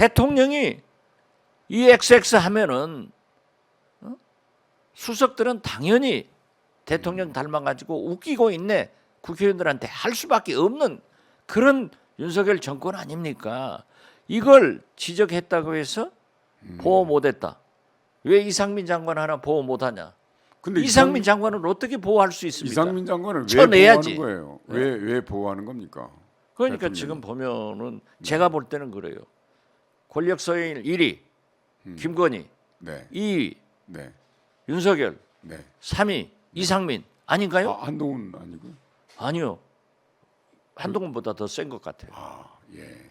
대통령이 이 XX 하면은 어? 수석들은 당연히 대통령 닮아가지고 웃기고 있네 국회의원들한테 할 수밖에 없는 그런 윤석열 정권 아닙니까? 이걸 지적했다고 해서 보호 못했다. 왜 이상민 장관 하나 보호 못하냐? 근데 이상민 장관을 어떻게 보호할 수 있습니까? 이상민 장관을 왜 쳐내야지. 네. 보호하는 거예요? 왜왜 보호하는 겁니까? 그러니까 대통령이. 지금 보면은 제가 볼 때는 그래요. 권력 서열 1위 음. 김건희, 네, 2위 네, 윤석열, 네. 3위 이상민 아닌가요? 아, 한동훈 아니고? 아니요. 한동훈보다 더 센 것 같아요. 아, 예.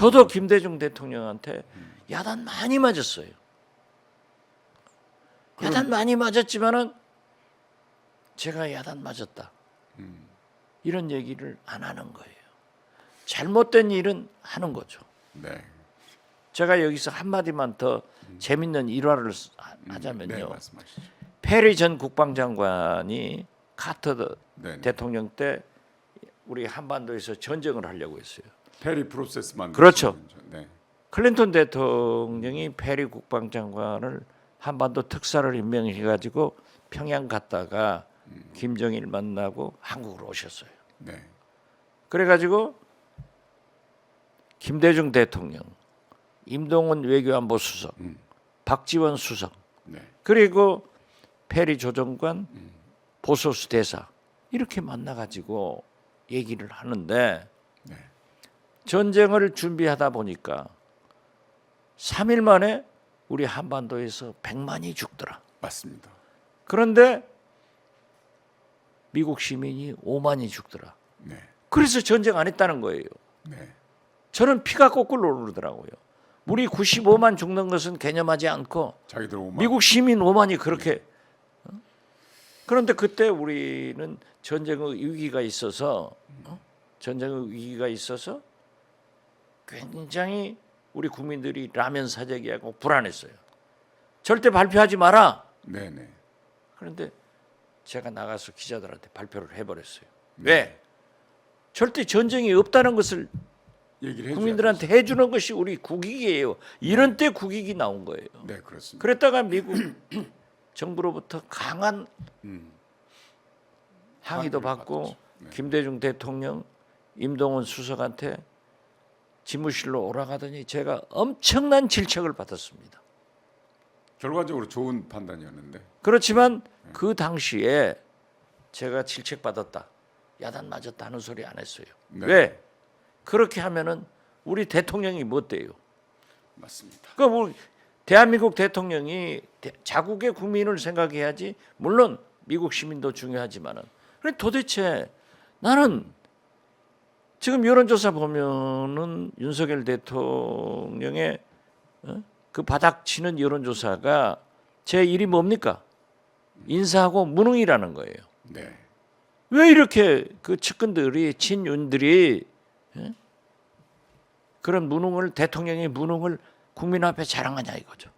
저도 김대중 대통령한테 야단 많이 맞았어요. 야단 많이 맞았지만은 제가 야단 맞았다. 이런 얘기를 안 하는 거예요. 잘못된 일은 하는 거죠. 네. 제가 여기서 한 마디만 더 재밌는 일화를 하- 네, 하자면요. 말씀하시죠. 페리 전 국방장관이 카터 네, 네. 대통령 때 우리 한반도에서 전쟁을 하려고 했어요. 페리 프로세스만 그렇죠. 네. 클린턴 대통령이 페리 국방장관을 한반도 특사를 임명해 가지고 평양 갔다가 김정일 만나고 한국으로 오셨어요. 네. 그래 가지고 김대중 대통령, 임동원 외교안보 수석, 음. 박지원 수석, 네. 그리고 페리 조정관, 보소스 대사 이렇게 만나 가지고 얘기를 하는데 네. 전쟁을 준비하다 보니까 3일 만에 우리 한반도에서 100만이 죽더라. 맞습니다. 그런데 미국 시민이 5만이 죽더라. 네. 그래서 전쟁 안 했다는 거예요. 네. 저는 피가 거꾸로 오르더라고요. 우리 95만 죽는 것은 개념하지 않고 미국 시민 5만이 그렇게 어? 그런데 그때 우리는 전쟁의 위기가 있어서 어? 전쟁의 위기가 있어서 굉장히 우리 국민들이 라면 사재기하고 불안했어요. 절대 발표하지 마라. 네, 네. 그런데 제가 나가서 기자들한테 발표를 해버렸어요. 왜? 절대 전쟁이 없다는 것을 국민들한테 해주는 것이 우리 국익이에요. 이런 때 국익이 나온 거예요. 네, 그렇습니다. 그랬다가 미국 정부로부터 강한 음. 항의도 받고. 네. 김대중 대통령, 임동원 수석한테 집무실로 오라가더니 제가 엄청난 질책을 받았습니다. 결과적으로 좋은 판단이었는데. 그렇지만 네. 그 당시에 제가 질책 받았다, 야단 맞았다 하는 소리 안 했어요. 네. 왜? 그렇게 하면은 우리 대통령이 뭐 돼요? 맞습니다. 그러니까 대한민국 대통령이 대- 자국의 국민을 생각해야지. 물론 미국 시민도 중요하지만은. 그래 도대체 나는 지금 여론조사 보면은 윤석열 대통령의 어? 그 바닥 치는 여론조사가 제 일이 뭡니까? 인사하고 무능이라는 거예요. 네. 왜 이렇게 그 측근들이 친윤들이 예? 그런 무능을 대통령의 무능을 국민 앞에 자랑하냐 이거죠.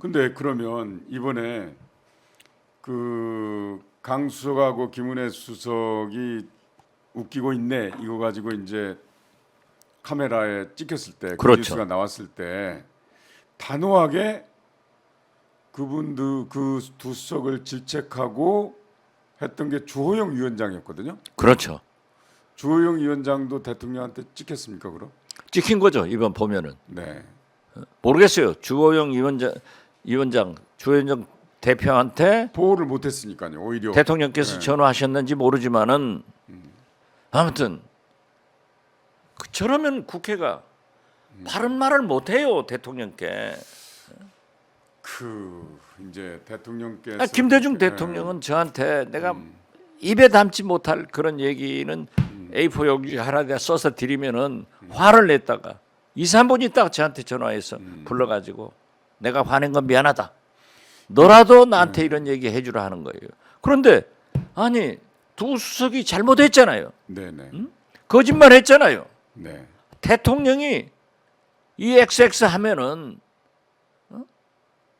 근데 그러면 이번에 그 강수석하고 김은혜 수석이 웃기고 있네 이거 가지고 이제 카메라에 찍혔을 때, 그 그렇죠. 뉴스가 나왔을 때 단호하게 그분들 그두 수석을 질책하고 했던 게 주호영 위원장이었거든요. 그렇죠. 주호영 위원장도 대통령한테 찍혔습니까 그럼? 찍힌 거죠 이번 보면은 네. 모르겠어요. 주호영 위원장 위원장 주호영 대표한테 보호를 못했으니까요. 오히려 대통령께서 네. 전화하셨는지 모르지만은 아무튼 그 저러면 국회가 바른 말을 못 해요 대통령께. 그 이제 대통령께서 아, 김대중 네. 대통령은 저한테 내가 입에 담지 못할 그런 얘기는 A4 용지 하나 써서 드리면은 화를 냈다가 2, 3분 있다가 저한테 전화해서 불러가지고 내가 화낸 건 미안하다. 너라도 나한테 이런 얘기 해주라 하는 거예요. 그런데 아니 두 수석이 잘못했잖아요. 네네 거짓말 했잖아요. 네 대통령이 이 XX 하면은 어?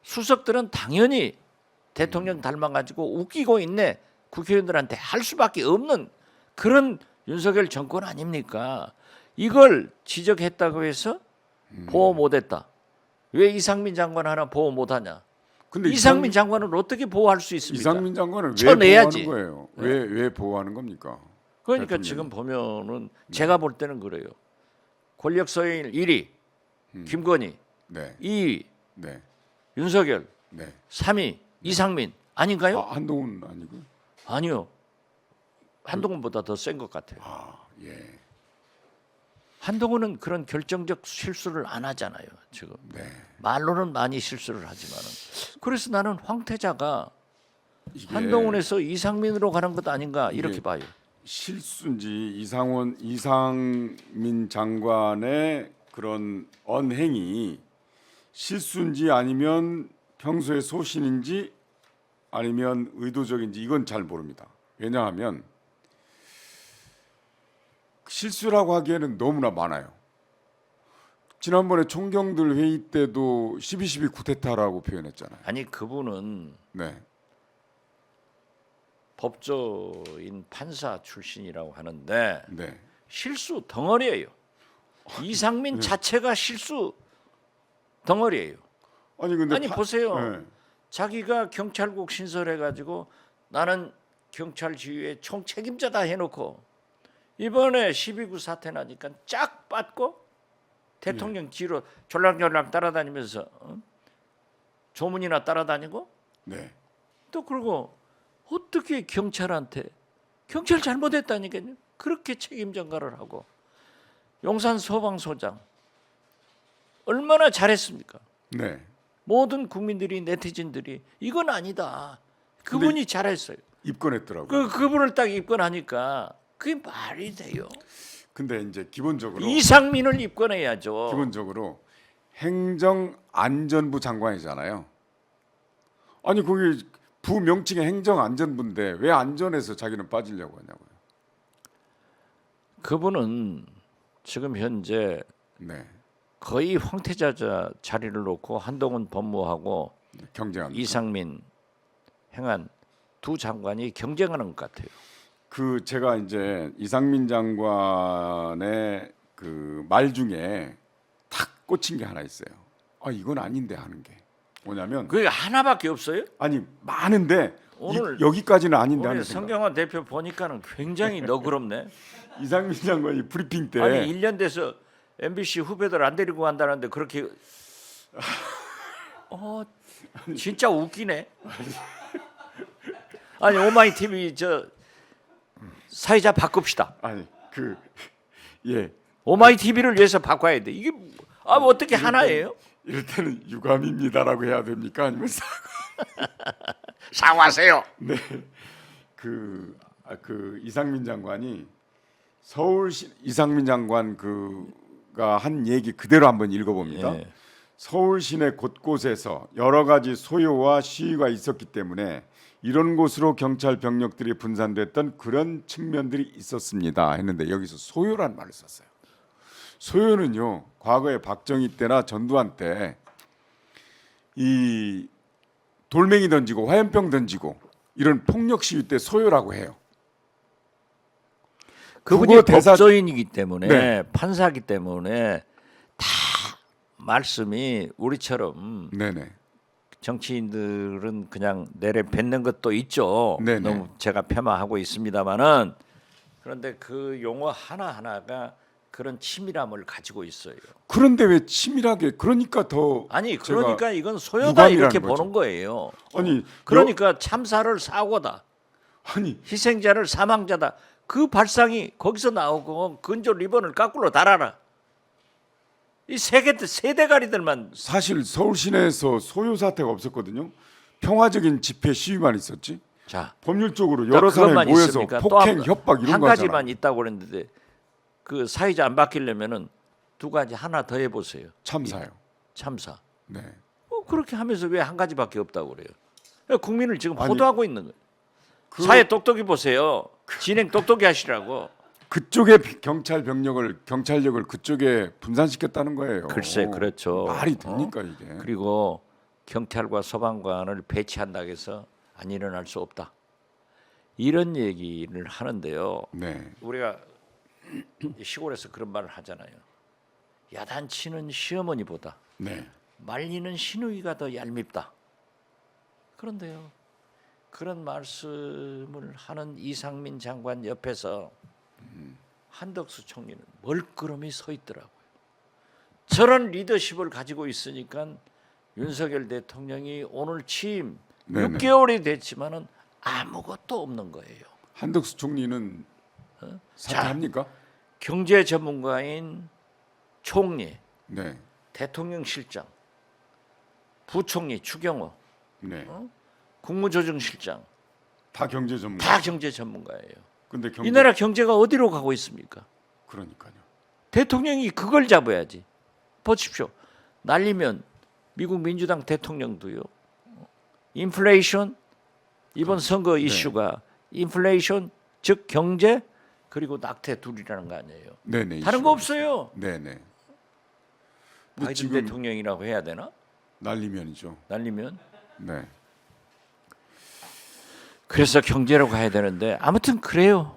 수석들은 당연히 대통령 닮아가지고 웃기고 있네 국회의원들한테 할 수밖에 없는 그런 윤석열 정권 아닙니까? 이걸 지적했다고 해서 보호 못했다. 왜 이상민 장관 하나 보호 못하냐? 근데 이상민 장관은 어떻게 보호할 수 있습니까? 이상민 장관을 왜 쳐내야지. 보호하는 거예요? 왜 왜 보호하는 겁니까? 그러니까. 지금 보면은 제가 볼 때는 그래요. 권력 서열 1위 음. 김건희, 네, 2위 네, 윤석열, 네. 3위 이상민 아닌가요? 아, 한동훈 아니고? 아니요. 한동훈보다 더 센 것 같아요. 아, 예, 한동훈은 그런 결정적 실수를 안 하잖아요. 지금 네. 말로는 많이 실수를 하지만은 그래서 나는 황태자가 이게 한동훈에서 이상민으로 가는 것 아닌가 이렇게 이게- 봐요. 실수인지 이상원 이상민 장관의 그런 언행이 실수인지 아니면 평소에 소신인지 아니면 의도적인지 이건 잘 모릅니다. 왜냐하면 실수라고 하기에는 너무나 많아요. 지난번에 총경들 회의 때도 12.12 쿠데타라고 표현했잖아요. 아니 그분은 네, 법조인 판사 출신이라고 하는데 네, 실수 덩어리예요. 이상민 자체가 실수 덩어리예요. 아니 근데 아니 파- 보세요. 네. 자기가 경찰국 신설해 가지고 나는 경찰 지휘의 총 책임자다 해놓고 이번에 12구 사태 나니까 쫙 빠고 대통령 뒤로 졸랑졸랑 따라다니면서 어? 조문이나 따라다니고 네. 또 그러고 어떻게 경찰한테 경찰 잘못했다니까요. 그렇게 책임 전가를 하고 용산 소방소장 얼마나 잘했습니까? 네. 모든 국민들이 네티즌들이 이건 아니다. 그분이 잘했어요. 입건했더라고요. 그 그분을 딱 입건하니까 그게 말이 돼요. 근데 이제 기본적으로 이상민을 입건해야죠. 기본적으로 행정안전부 장관이잖아요. 아니 거기 부 명칭이 행정안전부인데 왜 안전에서 자기는 빠지려고 하냐고요. 그분은 지금 현재 네. 거의 황태자 자- 자리를 놓고 한동훈 법무하고 경쟁합니다. 이상민 행한 두 장관이 경쟁하는 것 같아요. 그 제가 이제 이상민 장관의 그 말 중에 탁 꽂힌 게 하나 있어요. 아 이건 아닌데 하는 게 뭐냐면 그게 하나밖에 없어요. 아니 많은데 오늘- 이, 여기까지는 아닌데 오늘 하는 생각. 성경화 대표 보니까는 굉장히 너그럽네. 이상민 장관이 브리핑 때 아니 1년 돼서 MBC 후배들 안 데리고 간다는데 그렇게 어 진짜 웃기네. 아니 오마이 TV 저 사회자 바꿉시다. 아니 그 예. 오마이 TV를 위해서 바꿔야 돼. 이게 아 뭐 어떻게 하나예요? 이럴 때는 유감입니다라고 해야 됩니까? 아니면 사... 사과하세요. 네. 그, 아, 그 이상민 장관이 서울시 이상민 장관 그가 한 얘기 그대로 한번 읽어봅니다. 예. 서울 시내 곳곳에서 여러 가지 소요와 시위가 있었기 때문에 이런 곳으로 경찰 병력들이 분산됐던 그런 측면들이 있었습니다. 했는데 여기서 소요란 말을 썼어요. 소요는요 과거에 박정희 때나 전두환 때 이 돌멩이 던지고 화염병 던지고 이런 폭력 시위 때 소요라고 해요. 그분이 대사- 법조인이기 때문에 네. 판사기 때문에 다 말씀이 우리처럼 네네. 정치인들은 그냥 내래 뱉는 것도 있죠. 네네. 너무 제가 폄하하고 있습니다만은 그런데 그 용어 하나 하나가 그런 치밀함을 가지고 있어요. 그런데 왜 치밀하게 그러니까 더 아니 그러니까 이건 소요다 이렇게 거죠. 보는 거예요. 아니 그러니까 참사를 사고다, 아니 희생자를 사망자다. 그 발상이 거기서 나오고 근조 리본을 까꾸로 달아라. 이 세계 세 대가리들만 사실 서울 시내에서 소요 사태가 없었거든요. 평화적인 집회 시위만 있었지. 자 법률적으로 딱 여러 사람이 모여서 있습니까? 또 폭행, 한- 협박 이런 한거 가지만 하잖아. 있다고 그랬는데 그 사회자 안 바뀌려면은 두 가지 하나 더 해보세요. 참사요. 참사. 네. 뭐 그렇게 하면서 왜 한 가지밖에 없다고 그래요? 그러니까 국민을 지금 아니, 호도하고 있는 거예요. 그- 사회 똑똑히 보세요. 진행 똑똑히 하시라고. 그쪽에 비- 경찰 병력을 경찰력을 그쪽에 분산시켰다는 거예요. 글쎄 그렇죠. 말이 어? 됩니까 이게? 그리고 경찰과 소방관을 배치한다고 해서 안 일어날 수 없다. 이런 얘기를 하는데요. 네. 우리가 시골에서 그런 말을 하잖아요. 야단치는 시어머니보다 네. 말리는 시누이가 더 얄밉다. 그런데요. 그런 말씀을 하는 이상민 장관 옆에서 한덕수 총리는 멀끄러미 서 있더라고요. 저런 리더십을 가지고 있으니까 윤석열 대통령이 오늘 취임 네네. 6개월이 됐지만은 아무것도 없는 거예요. 한덕수 총리는 어? 사퇴합니까? 경제 전문가인 총리, 네. 대통령 실장, 부총리 추경호, 네. 어? 국무조정실장 다 경제 전문가. 다 경제 전문가예요. 근데 경제 이 나라 경제가 어디로 가고 있습니까? 그러니까요. 대통령이 그걸 잡아야지. 보십시오. 날리면 미국 민주당 대통령도요. 인플레이션 이번 선거 이슈가 인플레이션 즉 경제 그리고 낙태 둘이라는 거 아니에요. 네, 네. 다른 거 없어요. 네, 네. 근데 바이든 대통령이라고 해야 되나? 난리면이죠. 날리면 네. 그래서 경제로 가야 되는데 아무튼 그래요.